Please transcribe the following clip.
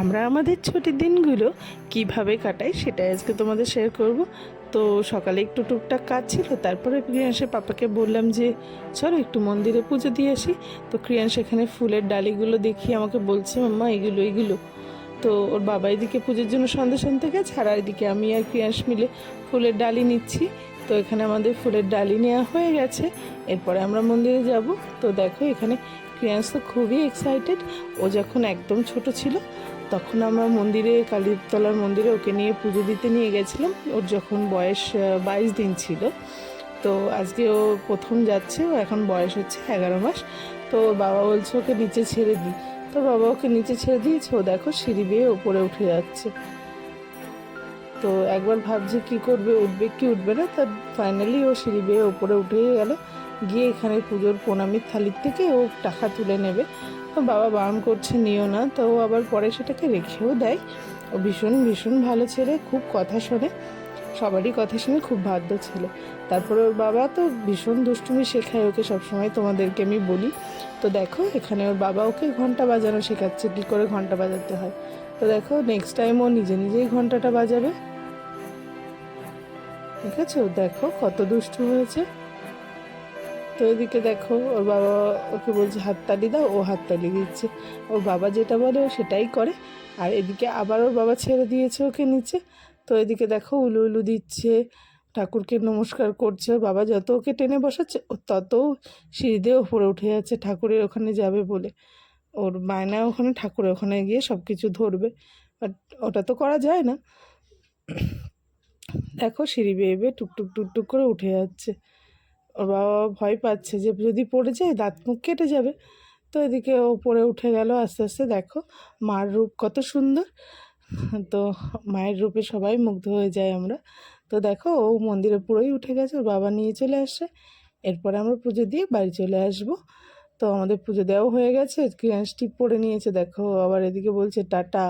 আমরা আমাদের ছুটির দিনগুলো কীভাবে কাটাই সেটাই আজকে তোমাদের শেয়ার করব। তো সকালে একটু টুকটাক কাজ ছিল, তারপরে ক্রিয়াংশের পাপাকে বললাম যে, চলো একটু মন্দিরে পুজো দিয়ে আসি। তো ক্রিয়াংশ এখানে ফুলের ডালিগুলো দেখিয়ে আমাকে বলছে মাম্মা এগুলো এগুলো। তো ওর বাবা এদিকে পুজোর জন্য সন্দেশ আনতে গেছে আর এদিকে আমি আর ক্রিয়াংশ মিলে ফুলের ডালি নিচ্ছি। তো এখানে আমাদের ফুলের ডালি নেওয়া হয়ে গেছে। এরপরে আমরা মন্দিরে যাব। তো দেখো এখানে ক্রিয়াংশ তো খুবই এক্সাইটেড ও যখন একদম ছোট ছিল, তখন আমরা মন্দিরে, কালীতলার মন্দিরে ওকে নিয়ে পুজো দিতে নিয়ে গেছিলাম। ওর যখন বয়স বাইশ দিন ছিল। তো আজকে ও প্রথম যাচ্ছে। ও এখন বয়স হচ্ছে এগারো মাস। তো বাবা বলছে ওকে নিচে ছেড়ে দিই। তো বাবা ওকে নিচে ছেড়ে দিয়েছে। ও দেখো সিঁড়ি বেয়ে ওপরে উঠে যাচ্ছে। তো একবার ভাবছে কি করবে, উঠবে কি উঠবে না, তা ফাইনালি ও সিঁড়ি বেয়ে ওপরে উঠে গেল। গিয়ে এখানে পুজোর প্রণামীর থালির থেকে ও টাকা তুলে নেবে। বাবা বারণ করছে, নিও না। তো ও আবার পরে সেটাকে রেখেও দেয়। ও ভীষণ ভীষণ ভালো ছেলে, খুব কথা শোনে। সবারই কথা শুনে খুব বাধ্য ছেলে। তারপরে ওর বাবা তো ভীষণ দুষ্টুমি শেখায় ওকে সবসময়, তোমাদেরকে আমি বলি। তো দেখো, এখানে ওর বাবা ওকে ঘণ্টা বাজানো শেখাচ্ছে, কী করে ঘণ্টা বাজাতে হয়। তো দেখো নেক্সট টাইম ও নিজে নিজেই ঘন্টাটা বাজাবে। ঠিক আছে, ও দেখো কত দুষ্টু হয়েছে। তো এদিকে দেখো, ওর বাবা ওকে বলছে, হাততালি দাও, ও হাততালি দিচ্ছে। ওর বাবা যেটা বলে, ও সেটাই করে। আর এদিকে আবার ওর বাবা ছেড়ে দিয়েছে ওকে নিচে। তো এদিকে দেখো, উলু উলু দিচ্ছে, ঠাকুরকে নমস্কার করছে। বাবা যত ওকে টেনে বসাচ্ছে, ও তত সিঁড়ি দিয়ে ওপরে উঠে যাচ্ছে, ঠাকুরের ওখানে যাবে বলে। ওর বায়না ওখানে, ঠাকুরের ওখানে গিয়ে সব কিছু ধরবে। বাট ওটা তো করা যায় না। দেখো সিঁড়ি বেয়ে বেয়ে টুকটুক টুকটুক করে উঠে যাচ্ছে। ওর বাবা ভয় পাচ্ছে যে যদি পড়ে যায় দাঁত মুখ কেটে যাবে। তো এদিকে ও পড়ে উঠে গেল আস্তে আস্তে। দেখো মার রূপ কত সুন্দর। তো মায়ের রূপে সবাই মুগ্ধ হয়ে যায় আমরা। তো দেখো ও মন্দিরে পুরোই উঠে গেছে, ওর বাবা নিয়ে চলে আসছে এরপরে আমরা পুজো দিয়ে বাড়ি চলে আসব। তো আমাদের পুজো দেওয়াও হয়ে গেছে ক্রিয়াংশ টিপ পরে নিয়েছে। দেখো আবার এদিকে বলছে, টাটা।